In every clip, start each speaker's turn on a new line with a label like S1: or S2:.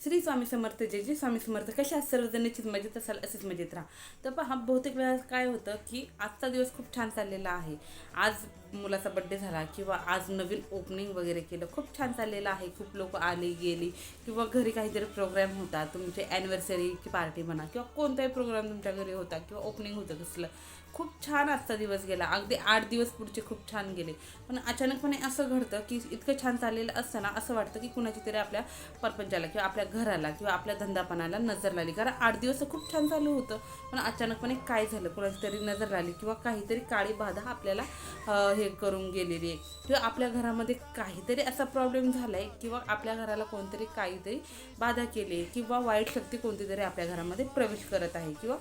S1: श्री स्वामी समर्थ जय जय स्वामी समर्थ कशा आहात सर्वजण निश्चित मजेत असाल असेच मजेत राहा. तर पहा बहुतेक वेळा काय होतं की आजचा दिवस खूप छान चाललेला आहे. आज मुलाचा बड्डे झाला किंवा आज नवीन ओपनिंग वगैरे केलं खूप छान चाललेलं आहे. खूप लोक आली गेली किंवा घरी काहीतरी प्रोग्राम होता तुमचे ॲनिव्हर्सरीची पार्टी म्हणा किंवा कोणताही प्रोग्राम तुमच्या घरी होता किंवा ओपनिंग होतं कसलं खूप छान आजचा दिवस गेला. अगदी आठ दिवस पुढचे खूप छान गेले. पण अचानकपणे असं घडतं की इतकं छान चाललेलं असताना असं वाटतं की कुणाची तरी आपल्या परपंचाला किंवा आपल्या घराला किंवा आपल्या धंदापणाला नजर लागली. कारण आठ दिवस खूप छान चालू होतं. पण अचानकपणे काय झालं? कुणाची तरी नजर लागली किंवा काहीतरी काळी बाधा आपल्याला हे करून गेलेली आहे. किंवा आपल्या घरामध्ये काहीतरी असा प्रॉब्लेम झाला आहे किंवा आपल्या घराला कोणतरी काहीतरी बाधा केली आहे किंवा वाईट शक्ती कोणती तरी आपल्या घरामध्ये प्रवेश करत आहे किंवा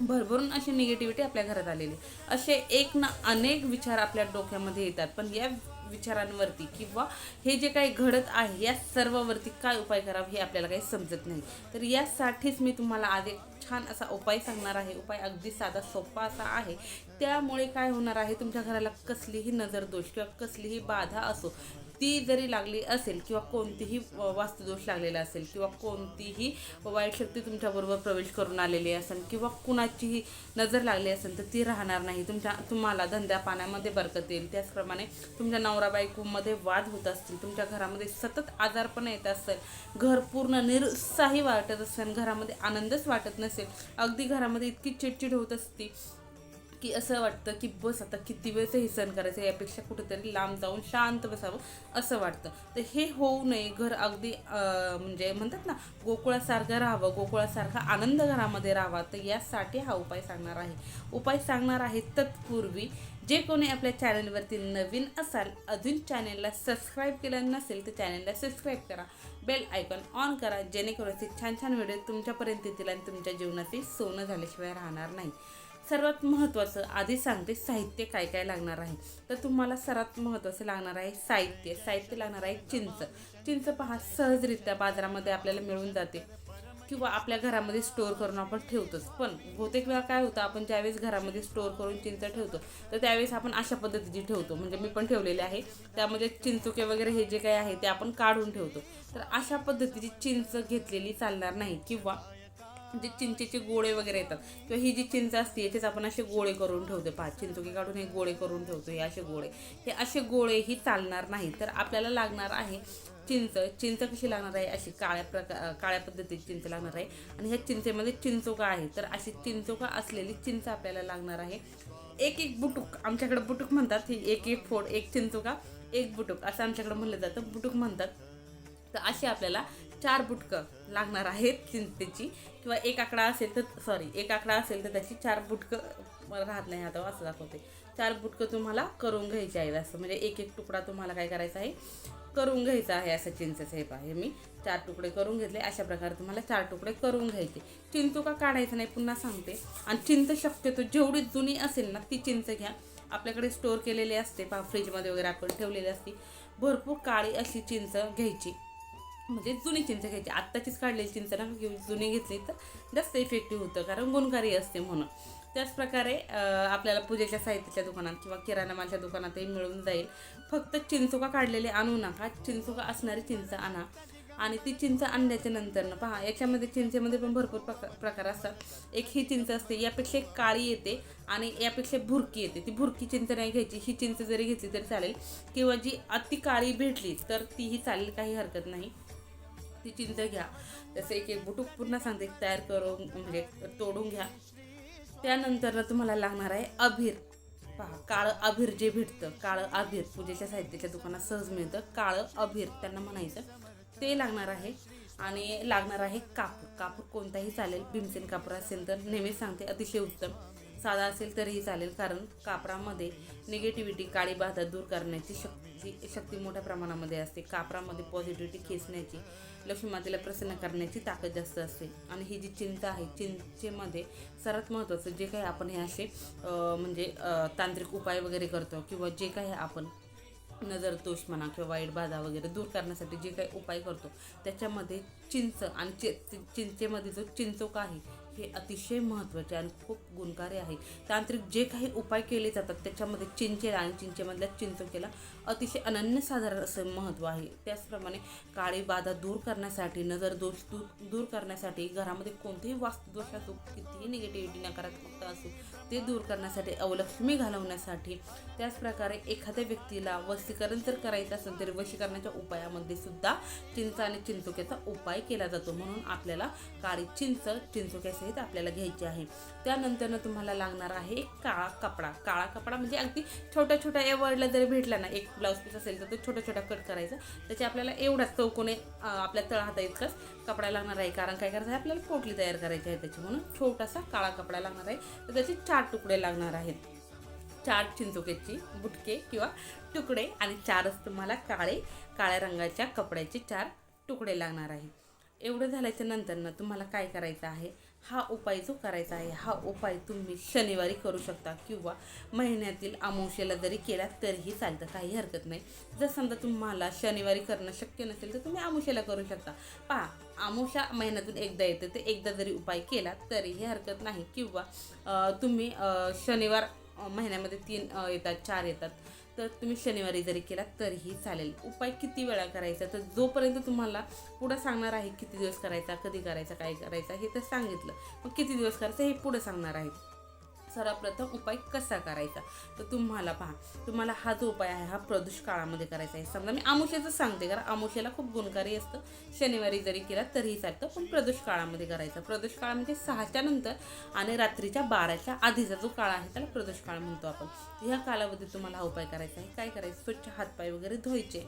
S1: भरभरून अशी निगेटिव्हिटी आपल्या घरात आलेली असे एक ना अनेक विचार आपल्या डोक्यामध्ये येतात. पण या विचारांवरती किंवा हे जे काही घडत आहे या सर्ववरती काय उपाय करावा हे आपल्याला काही समजत नाही. तर यासाठीच मी तुम्हाला आज एक छान असा उपाय सांगणार आहे. उपाय अगदी साधा सोपा असा आहे. त्यामुळे काय होणार आहे? तुमच्या घराला कसलीही नजर दोष किंवा कसलीही बाधा असो ती जरी लागली असेल किंवा कोणतीही व- वास्तुदोष लागलेला असेल किंवा कोणतीही वाईट शक्ती तुमच्याबरोबर प्रवेश करून आलेली असेल किंवा कुणाचीही नजर लागली असेल तर ती राहणार नाही. तुमच्या तुम्हाला धंद्या पाण्यामध्ये बरकत येईल. त्याचप्रमाणे तुमच्या नवरा बायकोमध्ये वाद होत असतील तुमच्या घरामध्ये सतत आजारपण येत असेल घर पूर्ण निरुत्साही वाटत असेल घरामध्ये आनंदच वाटत नसेल अगदी घरामध्ये इतकी चिडचिड होत असती की असं वाटतं की बस आता किती वेळचं हे सण करायचं यापेक्षा कुठेतरी लांब जाऊन शांत बसावं असं वाटतं. तर हे होऊ नये. घर अगदी म्हणजे म्हणतात ना गोकुळासारखं राहावं गोकुळासारखा आनंद घरामध्ये राहावा. तर यासाठी हा उपाय सांगणार आहे. उपाय सांगणार आहे तत्पूर्वी जे कोणी आपल्या चॅनलवरती नवीन असाल अजून चॅनलला सबस्क्राईब केलं नसेल तर चॅनलला सबस्क्राईब करा. बेल आयकॉन ऑन करा जेणेकरून असे छान छान व्हिडिओ तुमच्यापर्यंत येतील आणि तुमच्या जीवनातील सोनं झाल्याशिवाय राहणार नाही. सर्वात महत्त्वाचं आधी सांगते साहित्य काय काय लागणार आहे. तर तुम्हाला सर्वात महत्त्वाचं लागणार आहे साहित्य. साहित्य लागणार आहे चिंच. चिंच पहा सहजरित्या बाजारामध्ये आपल्याला मिळून जाते. किंवा आपल्या घरामध्ये स्टोअर करून आपण ठेवतोच. पण बहुतेक वेळा काय होतं आपण ज्यावेळेस घरामध्ये स्टोअर करून चिंच ठेवतो तर त्यावेळेस आपण अशा पद्धतीची ठेवतो. म्हणजे मी पण ठेवलेले आहे. त्यामध्ये चिंचुके वगैरे हे जे काही आहे ते आपण काढून ठेवतो. तर अशा पद्धतीची चिंच घेतलेली चालणार नाही. किंवा जे चिंचेचे गोळे वगैरे येतात किंवा ही जी चिंच असते याचेच आपण असे गोळे करून ठेवतो पाच चिंचुके काढून हे गोळे करून ठेवतो हे असे गोळे. हे असे गोळेही चालणार नाही. तर आपल्याला लागणार आहे चिंच. चिंच कशी लागणार आहे? अशी काळ्या प्रका काळ्या पद्धतीची चिंच लागणार आहे. आणि ह्या चिंचेमध्ये चिंचोका आहे. तर अशी चिंचोका असलेली चिंच आपल्याला लागणार आहे. एक एक बुटुक. आमच्याकडे बुटुक म्हणतात ही एक एक फोड एक चिंचोका एक बुटुक. असं आमच्याकडे म्हणलं जातं. बुटुक म्हणतात. तर अशी आपल्याला चार बुटकं लागणार आहेत चिंतेची. किंवा एक आकडा असेल तर सॉरी एक आकडा असेल तर त्याची चार बुटकं मला राहत नाही आता असं दाखवते. चार बुटकं तुम्हाला करून घ्यायचे आहे असं म्हणजे एक एक तुकडा तुम्हाला काय करायचा आहे? करून घ्यायचा आहे असं चिंचेचं हे पहा हे मी चार तुकडे करून घेतले अशा प्रकारे तुम्हाला चार तुकडे करून घ्यायचे. चिंचू का काढायचं नाही पुन्हा सांगते. आणि चिंच शक्यतो जेवढी जुनी असेल ना ती चिंच घ्या. आपल्याकडे स्टोअर केलेली असते पहा फ्रीजमध्ये वगैरे आपण ठेवलेली असते. भरपूर काळी अशी चिंच घ्यायची. म्हणजे जुनी चिंच घ्यायची. आत्ताचीच काढलेली चिंच ना घेऊन जुनी घेतली तर जास्त इफेक्टिव्ह होतं. कारण गुणकारी असते म्हणून. त्याचप्रकारे आपल्याला पूजेच्या साहित्याच्या दुकानात किंवा किराणा मालच्या दुकानातही मिळून जाईल. फक्त चिंचोका काढलेले आणू नका. चिंचोका असणारी चिंच आणा. आणि ती चिंच आणल्याच्या नंतर ना पहा याच्यामध्ये चिंचेमध्ये पण भरपूर प्रकार प्रकार असतात. एक ही चिंच असते यापेक्षा एक काळी येते आणि यापेक्षा भुरकी येते. ती भुरकी चिंच नाही घ्यायची. ही चिंच जरी घेतली तरी चालेल. किंवा जी अति काळी भेटली तर तीही चालेल काही हरकत नाही. ती चिंच घ्या. तसं एक एक बुटूक पूर्ण सांगते तयार करून म्हणजे तोडून घ्या. त्यानंतर तुम्हाला लागणार आहे अभीर पहा काळं अभीर जे भेटतं काळं अभीर पूजेच्या साहित्याच्या दुकानात सहज मिळतं काळं अभीर त्यांना म्हणायचं. ते लागणार आहे. आणि लागणार आहे कापूर. कापूर कोणताही चालेल भीमसेन कापूर असेल तर नेहमीच सांगते अतिशय उत्तम. साधा असेल तरीही चालेल कारण कापरामध्ये निगेटिव्हिटी काळी बाधा दूर करण्याची शक्ती शक्ती मोठ्या प्रमाणामध्ये असते. कापरामध्ये पॉझिटिव्हिटी खेचण्याची. लक्ष्मी मातेला प्रसन्न करण्याची ताकद जास्त असते. आणि ही जी चिंता आहे चिंचेमध्ये सर्वात महत्त्वाचं जे काही आपण हे असे म्हणजे तांत्रिक उपाय वगैरे करतो किंवा जे काही आपण नजर दोष म्हणा किंवा वाईट बाधा वगैरे दूर करण्यासाठी जे काही उपाय करतो त्याच्यामध्ये चिंच आणि चि चिंचेमध्ये जो चिंचोका आहे हे अतिशय महत्त्वाचे आणि खूप गुणकारी आहे. तांत्रिक जे काही उपाय केले जातात त्याच्यामध्ये चिंचेला आणि चिंचेमधल्या चिंचोकेला अतिशय अनन्यसाधारण असं महत्त्व आहे. त्याचप्रमाणे काळी बाधा दूर करण्यासाठी नजर दोष दूर दूर करण्यासाठी घरामध्ये कोणतेही वास्तुदोष असो कितीही निगेटिव्हिटी नकारात्मकता असो ते दूर करण्यासाठी अवलक्ष्मी घालवण्यासाठी त्याचप्रकारे एखाद्या व्यक्तीला वशीकरण जर करायचं असेल तरी वशीकरणाच्या उपायामध्ये सुद्धा चिंच आणि चिंचोक्याचा उपाय केला जातो. म्हणून आपल्याला काळी चिंच आहेत आपल्याला घ्यायची आहे. त्यानंतरनं तुम्हाला लागणार आहे एक काळा कपडा. काळा कपडा म्हणजे अगदी छोट्या छोट्या या जरी भेटला ना एक ब्लाऊज पीस असेल तर तो छोटा छोटा कट करायचा. त्याचे आपल्याला एवढाच चौकोने आपल्या तळहाता इतकाच कपडा लागणार आहे. कारण काय करायचं आहे? आपल्याला पोटली तयार करायची आहे त्याची. म्हणून छोटासा काळा कपडा लागणार आहे. तर त्याचे चार तुकडे लागणार आहेत. चार चिंचोक्याची बुटके किंवा तुकडे आणि चारच तुम्हाला काळे काळ्या रंगाच्या कपड्याचे चार तुकडे लागणार आहे. एवढं झाल्याच्या नंतरनं तुम्हाला काय करायचं आहे? हा उपाय जो करायचा आहे हा उपाय तुम्ही शनिवारी करू शकता किंवा महिन्यातील अमावस्येला जरी केला तरीही चालतं काही हरकत नाही. जर समजा तुम्हाला शनिवारी करणं शक्य नसेल तर तुम्ही अमावस्येला करू शकता. पहा अमावस्या महिन्यातून एकदा येते तर एकदा जरी उपाय केला तरीही हरकत नाही. किंवा तुम्ही शनिवार महिन्यामध्ये तीन येतात चार येतात. तर तुम्ही शनिवारी जरी केला तरीही चालेल. उपाय किती वेळा करायचा? तर जोपर्यंत तुम्हाला पुढं सांगणार आहे किती दिवस करायचा कधी करायचा काय करायचा हे तर सांगितलं. मग किती दिवस करायचं हे पुढं सांगणार आहे. सर्वप्रथम उपाय कसा करायचा? तर तुम्हाला पहा तुम्हाला हा जो उपाय आहे हा प्रदूष काळामध्ये करायचा आहे. समजा मी आमुष्याचं सांगते कारण आमुष्याला खूप गुणकारी असतं. शनिवारी जरी केला तरीही चालतं पण प्रदोष काळामध्ये करायचा. प्रदोष काळ म्हणजे सहाच्या नंतर आणि रात्रीच्या बाराच्या आधीचा जो काळ आहे त्याला प्रदोष काळ म्हणतो आपण. ह्या कालावधीत तुम्हाला हा उपाय करायचा आहे. काय करायचं? स्वच्छ हातपाय वगैरे धुवायचे.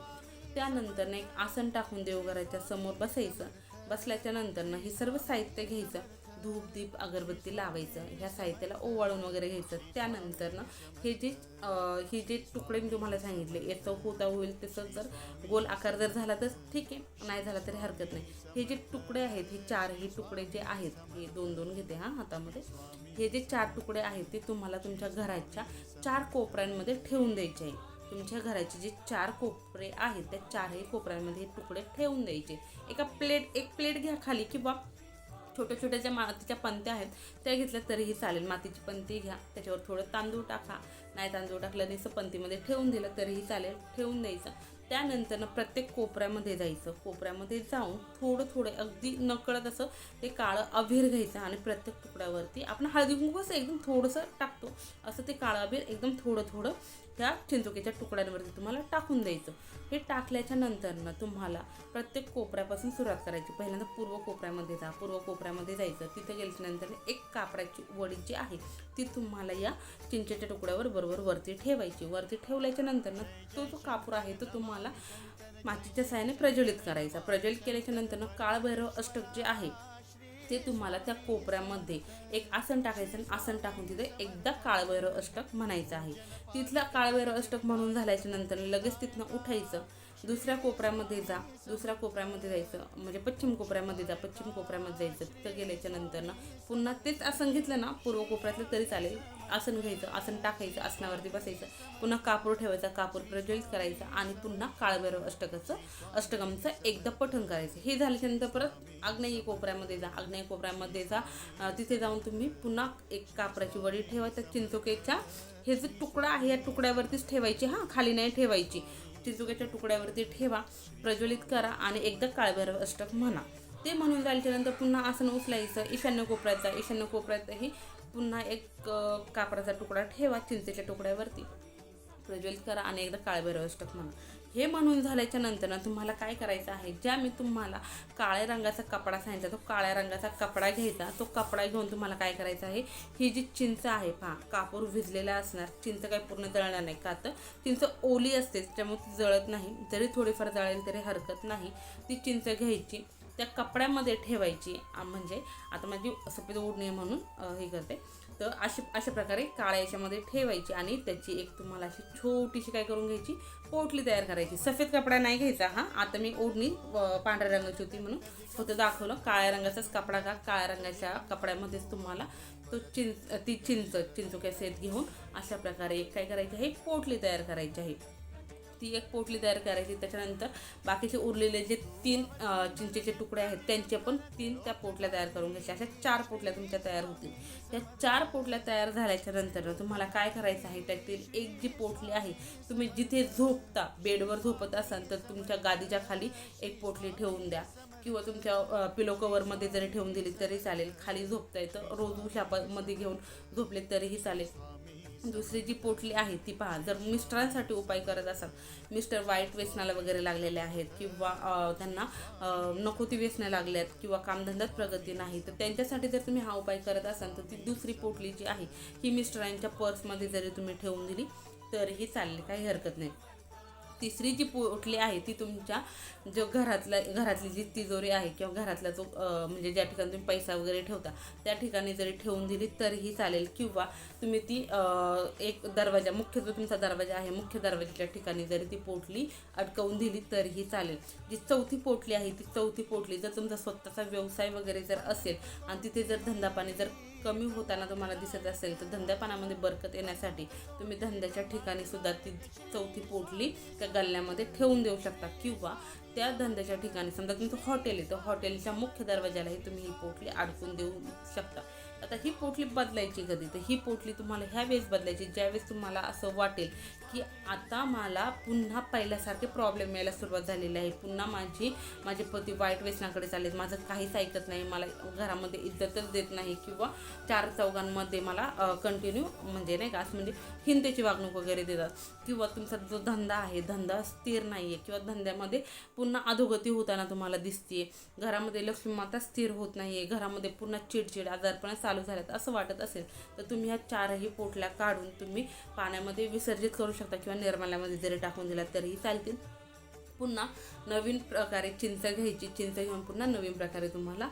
S1: त्यानंतर एक आसन टाकून देवघराच्या समोर बसायचं. बसल्याच्या नंतरनं हे सर्व साहित्य घ्यायचं. धूप दीप अगरबत्ती लावायचं ह्या साहित्याला ओवाळून वगैरे घ्यायचं. त्यानंतरनं हे जे हे जे तुकडे मी तुम्हाला सांगितले याचं होता होईल तसं जर गोल आकार जर झाला तर ठीक आहे नाही झाला तरी हरकत नाही. हे जे तुकडे आहेत हे चार हे तुकडे जे आहेत हे दोन दोन घेते हां हातामध्ये. हे जे चार तुकडे आहेत ते तुम्हाला तुमच्या घराच्या चार कोपऱ्यांमध्ये ठेवून द्यायचे आहे. तुमच्या घराचे जे चार कोपरे आहेत त्या चारही कोपऱ्यांमध्ये हे तुकडे ठेवून द्यायचे. एका प्लेट एक प्लेट घ्या खाली किंवा छोट्या छोट्या ज्या मातीच्या पंत्या आहेत त्या घेतल्या तरीही चालेल. मातीची पंती घ्या. त्याच्यावर थोडं तांदूळ टाका. नाही तांदूळ टाकलं नाही पंतीमध्ये ठेवून दिलं तरीही चालेल. ठेवून द्यायचं. त्यानंतर प्रत्येक कोपऱ्यामध्ये जायचं. कोपऱ्यामध्ये जाऊन थोडं थोडं अगदी नकळत असं ते काळं अभीर घ्यायचं आणि प्रत्येक तुकड्यावरती आपण हळदी कुंकू एकदम थोडंसं टाकतो असं ते काळं अभीर एकदम थोडं थोडं त्या चिंचुकीच्या तुकड्यांवरती तुम्हाला टाकून द्यायचं. हे टाकल्याच्या नंतरनं तुम्हाला प्रत्येक कोपऱ्यापासून सुरुवात करायची. पहिल्यांदा पूर्व कोपऱ्यामध्ये जा पूर्व कोपऱ्यामध्ये जायचं. तिथं गेल्याच्यानंतर एक कापडाची वडी जी आहे ती तुम्हाला या चिंचेच्या तुकड्यावर बरोबर वरती ठेवायची. वरती ठेवल्याच्या नंतरनं तो जो कापूर आहे तो तुम्हाला मातीच्या साहाय्याने प्रज्वलित करायचा. प्रज्वलित केल्याच्या नंतरनं काळभैरव अष्टक जे आहे ते तुम्हाला त्या कोपऱ्यामध्ये एक आसन टाकायचं आणि आसन टाकून तिथे एकदा काळभैरव अष्टक म्हणायचं आहे. तिथला काळभैरव अष्टक म्हणून झाल्याच्यानंतर लगेच तिथनं उठायचं. दुसऱ्या कोपऱ्यामध्ये जा. दुसऱ्या कोपऱ्यामध्ये जायचं. म्हणजे पश्चिम कोपऱ्यामध्ये जा. पश्चिम कोपऱ्यामध्ये जायचं. तिथं गेल्याच्यानंतर ना पुन्हा तेच आसन घेतलं ना पूर्व कोपऱ्यातलं तरी चालेल. आसन घ्यायचं आसन टाकायचं आसनावरती बसायचं पुन्हा कापूर ठेवायचा कापूर प्रज्वलित करायचा आणि पुन्हा काळभैरव अष्टकाचं अष्टगमचं एकदा पठण करायचं. हे झाल्याच्यानंतर परत आग्नेय कोपऱ्यामध्ये जा आग्नेय कोपऱ्यामध्ये जा. तिथे जाऊन तुम्ही पुन्हा एक कापराची वडी ठेवा त्या चिंचोकेच्या हे जे तुकडा आहे या तुकड्यावरतीच ठेवायची हां खाली नाही ठेवायची. चिंचोक्याच्या तुकड्यावरती ठेवा प्रज्वलित करा आणि एकदा काळभैरव अष्टक म्हणा. ते म्हणून झाल्याच्यानंतर पुन्हा आसन उचलायचं ईशान्य कोपऱ्याचा ईशान्य कोपऱ्यातही पुन्हा एक कापडाचा तुकडा ठेवा चिंचेच्या तुकड्यावरती. प्रज्वलित करा आणि एकदा काळभैरव अष्टक म्हणा. हे म्हणून झाल्याच्यानंतर ना तुम्हाला काय करायचं आहे? ज्या मी तुम्हाला काळ्या रंगाचा कपडा सांगितला तो काळ्या रंगाचा कपडा घ्यायचा तो कपडा घेऊन तुम्हाला काय करायचं आहे? ही जी चिंच आहे पहा कापूर भिजलेला असणार चिंच काही पूर्ण जळणार नाही. का तर? चिंच ओली असते त्यामुळे ती जळत नाही. जरी थोडीफार जळेल तरी हरकत नाही. ती चिंच घ्यायची. त्या कपड्यामध्ये ठेवायची. म्हणजे आता माझी सफेद ओढणी म्हणून हे करते. तर अशी अशा प्रकारे काळ्या याच्यामध्ये ठेवायची आणि त्याची एक तुम्हाला अशी छोटीशी काय करून घ्यायची? पोटली तयार करायची. सफेद कपडा नाही घ्यायचा हा. आता मी ओढणी पांढऱ्या रंगाची होती म्हणून होतं दाखवलं. काळ्या रंगाचाच कपडा का? काळ्या रंगाच्या कपड्यामध्येच तुम्हाला तो चिंच ती चिंच चिंचोक्या सेत घेऊन अशा प्रकारे एक काय करायची आहे? पोटली तयार करायची आहे. ती एक पोटली तयार करायची त्याच्यानंतर बाकीचे उरलेले जे तीन चिंचेचे तुकडे आहेत त्यांचे पण तीन त्या पोटल्या तयार करून घ्यायच्या. अशा चार पोटल्या तुमच्या तयार होतील. त्या चार पोटल्या तयार झाल्याच्यानंतर तुम्हाला काय करायचं आहे? त्यातील एक जी पोटली आहे तुम्ही जिथे झोपता बेडवर झोपत असाल तर तुमच्या गादीच्या खाली एक पोटली ठेवून द्या. किंवा तुमच्या पिलो कवरमध्ये जरी ठेवून दिली तरी चालेल. खाली झोपता येतं रोज उशापामध्ये घेऊन झोपले तरीही चालेल. दुसरी जी पोटली आहे ती पहा जर मिस्टरांसाठी उपाय करत असाल मिस्टर वाईट व्यसनाला वगैरे लागलेले आहेत किंवा त्यांना नको ती व्यसनं लागल्या आहेत किंवा कामधंद्यात प्रगती नाही तर त्यांच्यासाठी जर तुम्ही हा उपाय करत असाल तर ती दुसरी पोटली जी आहे ही मिस्टरांच्या पर्समध्ये जरी तुम्ही ठेवून दिली तरीही चालेल काही हरकत नाही. तिसरी जी पोटली आहे ती तुमच्या जो घरातला घरातली जी तिजोरी आहे किंवा घरातला जो म्हणजे ज्या ठिकाणी तुम्ही पैसा वगैरे ठेवता त्या ठिकाणी जरी ठेवून दिली तरीही चालेल. किंवा तुम्ही ती एक दरवाजा मुख्य जो तुमचा दरवाजा आहे मुख्य दरवाजाच्या ठिकाणी जरी ती पोटली अडकवून दिली तरीही चालेल. जी चौथी पोटली आहे ती चौथी पोटली जर तुमचा स्वतःचा व्यवसाय वगैरे जर असेल आणि तिथे जर धंदापाणी जर कमी होताना तुम्हाला दिसत असेल तर धंद्यापानामध्ये बरकत येण्यासाठी तुम्ही धंद्याच्या ठिकाणी सुद्धा ती चौथी पोटली त्या गल्ल्यामध्ये ठेवून देऊ शकता. किंवा त्या धंद्याच्या ठिकाणी समजा तुमचं हॉटेल आहे तर हॉटेलच्या मुख्य दरवाजालाही तुम्ही ही पोटली अडकून देऊ शकता. आता ही पोटली बदलायची कधी? तर ही पोटली तुम्हाला ह्या वेळेस बदलायची ज्यावेळेस तुम्हाला असं वाटेल की आता मला पुन्हा पहिल्यासारखे प्रॉब्लेम यायला सुरुवात झालेली आहे. पुन्हा माझी माझे पती वाईट व्यसनाकडे चाललेत. माझं काहीच ऐकत नाही. मला घरामध्ये इज्जतच देत नाही किंवा चार चौघांमध्ये मला कंटिन्यू म्हणजे नाही का असं म्हणजे हिंदेची वागणूक वगैरे देतात. किंवा तुमचा जो धंदा आहे धंदा स्थिर नाही आहे किंवा धंद्यामध्ये पुन्हा अधोगती होताना तुम्हाला दिसते घरामध्ये लक्ष्मी माता स्थिर होत नाही आहे घरामध्ये पुन्हा चिडचिड आजारपणा चालू चालू झाल्यात असं वाटत असेल तर तुम्ही ह्या चारही पोटल्या काढून तुम्ही पाण्यामध्ये विसर्जित करू शकता किंवा निर्माल्यामध्ये जरी टाकून दिला तरीही चालतील. पुन्हा नवीन प्रकारे चिंच घ्यायची चिंच घेऊन पुन्हा नवीन प्रकारे तुम्हाला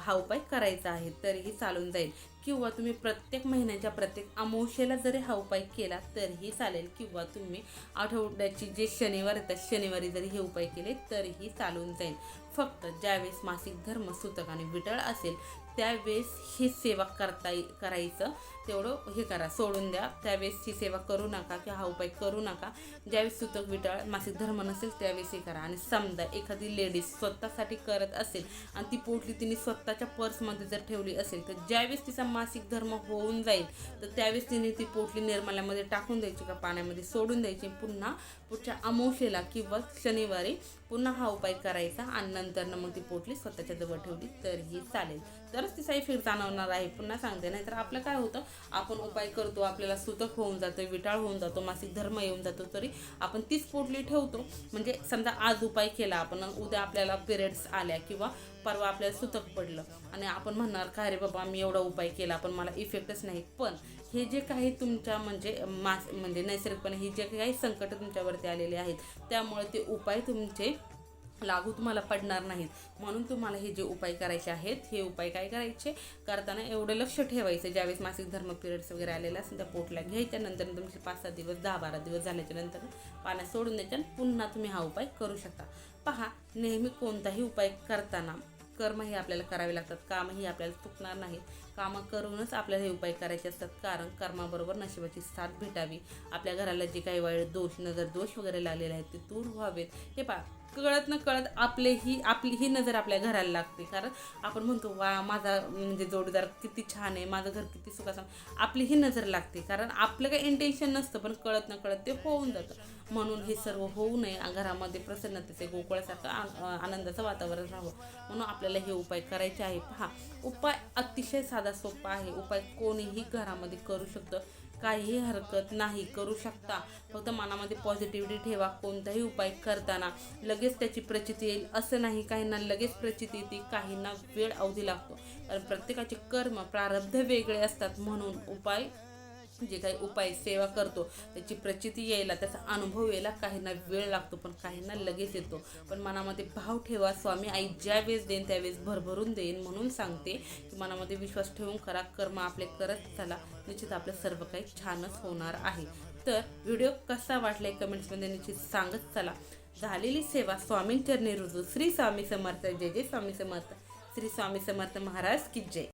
S1: हा उपाय करायचा आहे तरीही चालून जाईल. किंवा तुम्ही प्रत्येक महिन्याच्या प्रत्येक अमावस्येला जरी हा उपाय केला तरीही चालेल किंवा तुम्ही आठवड्याची जे शनिवार येतात शनिवारी जरी हे उपाय केले तरीही चालून जाईल. फक्त ज्यावेळेस मासिक धर्म सूतक आणि विटळ असेल त्यावेळेस ही सेवा करता ये- करायचं. तेवढं हे करा सोडून द्या. त्यावेळेस ही सेवा करू नका किंवा हा उपाय करू नका. ज्यावेळेस सुतक विटाळ मासिक धर्म नसेल त्यावेळेस हे करा. आणि समजा एखादी लेडीज स्वतःसाठी करत असेल आणि ती पोटली तिने स्वतःच्या पर्समध्ये जर ठेवली असेल तर ज्यावेळेस तिचा मासिक धर्म होऊन जाईल तर त्यावेळेस तिने ती पोटली निर्मल्यामध्ये टाकून द्यायची का? पाण्यामध्ये सोडून द्यायची. पुन्हा पुढच्या अमावशेला किंवा शनिवारी पुन्हा हा उपाय करायचा आणि नंतर मग ती पोटली स्वतःच्या जवळ ठेवली तरीही चालेल. तरच ती साई फिर जाणवणार आहे. पुन्हा सांगते नाही तर आपलं काय होतं आपण उपाय करतो आपल्याला सुतक होऊन जातं विटाळ होऊन जातो मासिक धर्म येऊन जातो तरी आपण तीच पोटली ठेवतो. म्हणजे समजा आज उपाय केला आपण उद्या आपल्याला पिरियड्स आल्या किंवा परवा आपल्याला सुतक पडलं. आणि आपण म्हणणार का रे बाबा मी एवढा उपाय केला पण मला इफेक्टच नाही. पण हे जे काही तुमच्या म्हणजे मास म्हणजे नैसर्गिकपणे हे जे काही संकट तुमच्यावरती आलेले आहेत त्यामुळे ते उपाय तुमचे लागू तुम्हाला पडणार नाहीत. म्हणून तुम्हाला हे जे उपाय करायचे आहेत हे उपाय काय करायचे? करताना एवढं लक्ष ठेवायचं. ज्यावेळेस मासिक धर्म पिरियड्स वगैरे आलेले असेल त्या पोटला घ्यायच्या. नंतर तुमचे पाच सात दिवस दहा बारा दिवस झाल्याच्यानंतर पाण्यात सोडून द्यायच्या पुन्हा तुम्ही हा उपाय करू शकता. पहा नेहमी कोणताही उपाय करताना कर्म हे आपल्याला करावे लागतात. कामही आपल्याला चुकणार नाही कामं करूनच आपल्याला हे उपाय करायचे असतात. कारण कर्माबरोबर नशिबाची साथ भेटावी. आपल्या घराला जे काही वाईट दोष नजर दोष वगैरे लागलेले आहेत ते दूर व्हावेत. हे पा कळत न कळत आपले ही आपली ही नजर आपल्या घराला लागते. कारण आपण म्हणतो वा माझा म्हणजे जोडीदार किती छान आहे माझं घर किती सुखाचं आपली ही नजर लागते. कारण आपलं काही इंटेन्शन नसतं पण कळत न कळत ते होऊन जातं. म्हणून हे सर्व होऊ नये. घरामध्ये प्रसन्नतेचे गोकुळासारखं आ- आनंदाचं वातावरण राहावं. म्हणून आपल्याला हे उपाय करायचे आहे पहा उपाय अतिशय साधा सोपा आहे. उपाय कोणीही घरामध्ये करू शकतं. काहीही हरकत नाही करू शकता. फक्त मनामध्ये पॉझिटिव्हिटी ठेवा कोणताही उपाय करताना. लगेच त्याची प्रचिती येईल. असं नाही काहींना लगेच प्रचिती येते काहींना वेळ अवधी लागतो. कारण प्रत्येकाचे कर्म प्रारब्ध वेगळे असतात. म्हणून उपाय जे काही उपाय सेवा करतो त्याची प्रचिती यायला त्याचा अनुभव यायला काहींना वेळ लागतो पण काहींना लगेच येतो. पण मनामध्ये भाव ठेवा स्वामी आई ज्या वेळेस देईन त्यावेळेस भरभरून देईन म्हणून सांगते की मनामध्ये विश्वास ठेवून करा कर्म आपले करत चला. निश्चित आपलं सर्व काही छानच होणार आहे. तर व्हिडिओ कसा वाटलाय कमेंट्समध्ये निश्चित सांगत चला. झालेली सेवा स्वामींचरणी रुजू. श्री स्वामी समर्थ. जय जय स्वामी समर्थ. श्री स्वामी समर्थ महाराज की जय.